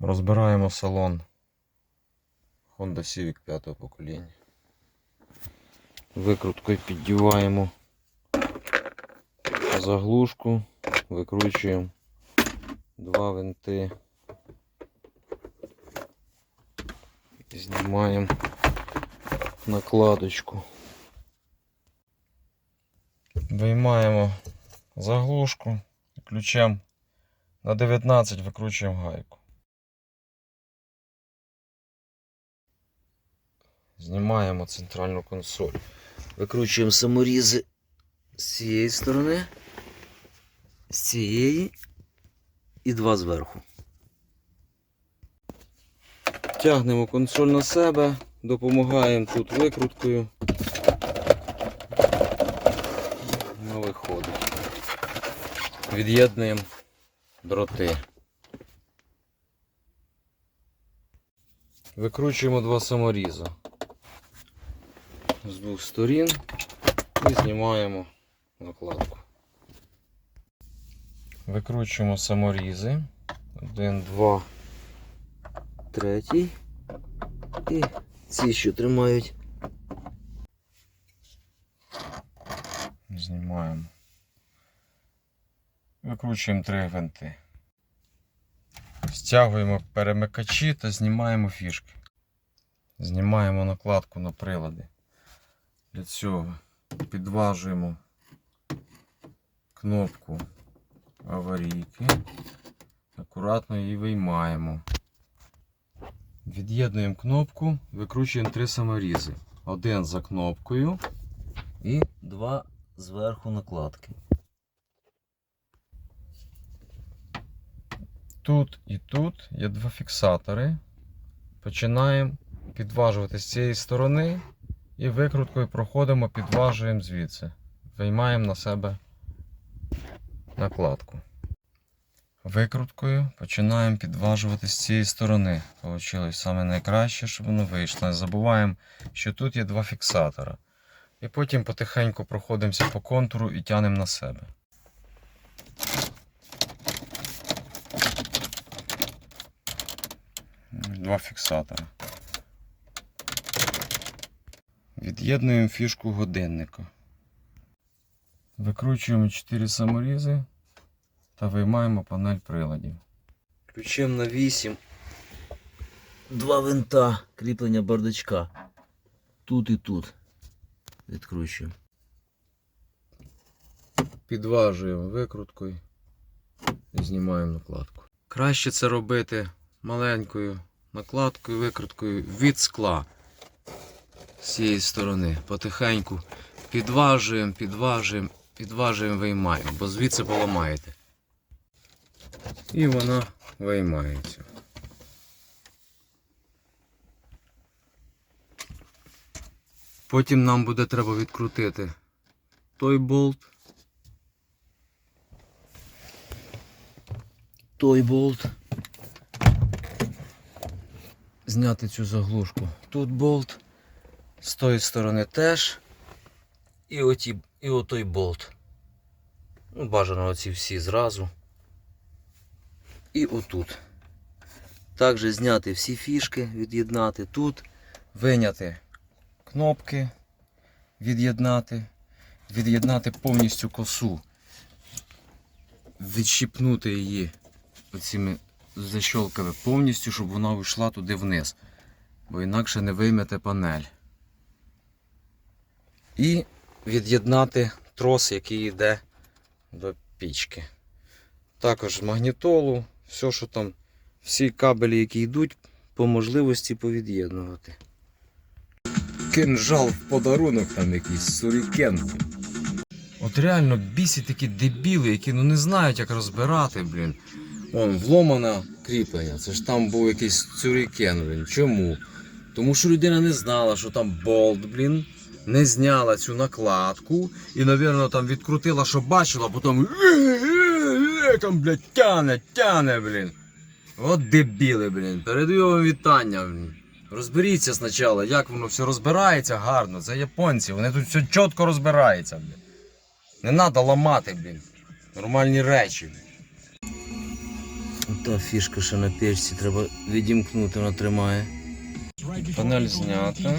Розбираємо салон Honda Civic 5 покоління. Викруткою піддіваємо заглушку, викручуємо два винти. Знімаємо накладочку. Виймаємо заглушку, ключем на 19 викручуємо гайку. Знімаємо центральну консоль. Викручуємо саморізи з цієї сторони, з цієї і два зверху. Тягнемо консоль на себе, допомагаємо тут викруткою. Вона виходить. Від'єднуємо дроти. Викручуємо два саморіза з двох сторін і знімаємо накладку. Викручуємо саморізи. Один, два, третій. І ці, що тримають. Знімаємо. Викручуємо три гвинти. Стягуємо перемикачі та знімаємо фішки. Знімаємо накладку на прилади. Для цього підважуємо кнопку аварійки. Акуратно її виймаємо. Від'єднуємо кнопку, викручуємо три саморізи. Один за кнопкою і два зверху накладки. Тут і тут є два фіксатори. Починаємо підважувати з цієї сторони і викруткою проходимо, підважуємо звідси. Виймаємо на себе накладку. Викруткою починаємо підважувати з цієї сторони. Получилось саме найкраще, щоб воно вийшло. Не забуваємо, що тут є два фіксатора. І потім потихеньку проходимося по контуру і тянемо на себе. Два фіксатора. Від'єднуємо фішку годинника. Викручуємо 4 саморізи та виймаємо панель приладів. Ключем на 8. Два винта кріплення бардачка. Тут і тут. Відкручуємо. Підважуємо викруткою і знімаємо накладку. Краще це робити маленькою накладкою, викруткою від скла з цієї сторони. Потихеньку підважуємо, підважуємо, підважуємо, виймаємо, бо звідси поламаєте. І вона виймається. Потім нам буде треба відкрутити той болт. Той болт. Зняти цю заглушку. Тут болт. З тої сторони теж. І, оті, і отой болт. Ну, бажано оці всі зразу. І отут. Також зняти всі фішки, від'єднати тут, виняти кнопки, від'єднати, від'єднати повністю косу, відщипнути її оціми защолками повністю, щоб вона вийшла туди вниз. Бо інакше не виймете панель. І від'єднати трос, який йде до пічки. Також магнітолу, все, що там, всі кабелі, які йдуть, по можливості повід'єднувати. Кинжал в подарунок там якийсь сурікен. От реально бісі такі дебіли, які ну не знають, як розбирати, блін. Вон, вломана кріплення. Це ж там був якийсь цюрікен, блін. Чому? Тому що людина не знала, що там болт, блін. Не зняла цю накладку і, напевно, там відкрутила, що бачила, потім там, блядь, тяне, тяне, блін. От дебіли, блін. Передаю вам вітання, блін. Розберіться спочатку, як воно все розбирається гарно. Це японці, вони тут все чітко розбираються, блін. Не треба ламати, блін. Нормальні речі. Блін. Та фішка ще на печці, треба відімкнути, вона тримає. Панель знята.